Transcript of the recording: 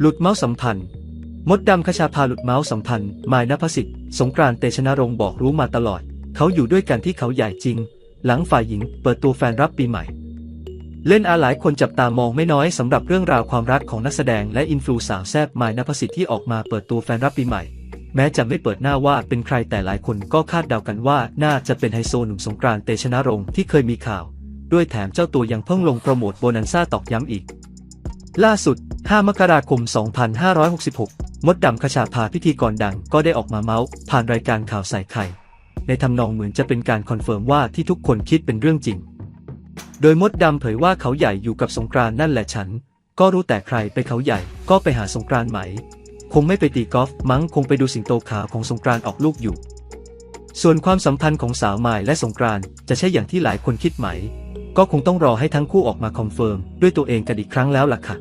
หลุดเมาส์สัมพันธ์ มดดำคชาพาหลุดเมาส์สัมพันธ์มายนภสิทธิ์สงกรานต์เตชนรงค์บอกรู้มาตลอด เขาอยู่ด้วยกันที่เขาใหญ่จริง หลังฝ่ายหญิงเปิดตัวแฟนรับปีใหม่ เล่นอาหลายคนจับตามองไม่น้อยสำหรับเรื่องราวความรักของนักแสดงและอินฟลูสาวแซบมายนภสิทธิ์ที่ออกมาเปิดตัวแฟนรับปีใหม่ แม้จะไม่เปิดหน้าว่าเป็นใครแต่หลายคนก็คาดเดากันว่า น่าจะเป็นไฮโซหนุ่มสงกรานต์เตชนรงค์ที่เคยมีข่าว ด้วยแถมเจ้าตัวยังเพิ่งลงโปรโมทโบนันซ่าตอกย้ำอีกล่าสุด 5 มกราคม 2566 มดดำคชาพาพิธีกรดังก็ได้ออกมาเมาส์ผ่านรายการข่าวใส่ไข่ ในทำนองเหมือนจะเป็นการคอนเฟิร์มว่าที่ทุกคนคิดเป็นเรื่องจริง โดยมดดำเผยว่าเขาใหญ่อยู่กับสงกรานนั่นแหละฉัน ก็รู้แต่ใครไปเขาใหญ่ก็ไปหาสงกรานไหม คงไม่ไปตีกอล์ฟมั้งคงไปดูสิงโตขาวของสงกรานออกลูกอยู่ ส่วนความสัมพันธ์ของสาวใหม่และสงกรานจะใช่อย่างที่หลายคนคิดไหม ก็คงต้องรอให้ทั้งคู่ออกมาคอนเฟิร์มด้วยตัวเองกันอีกครั้งแล้วล่ะค่ะ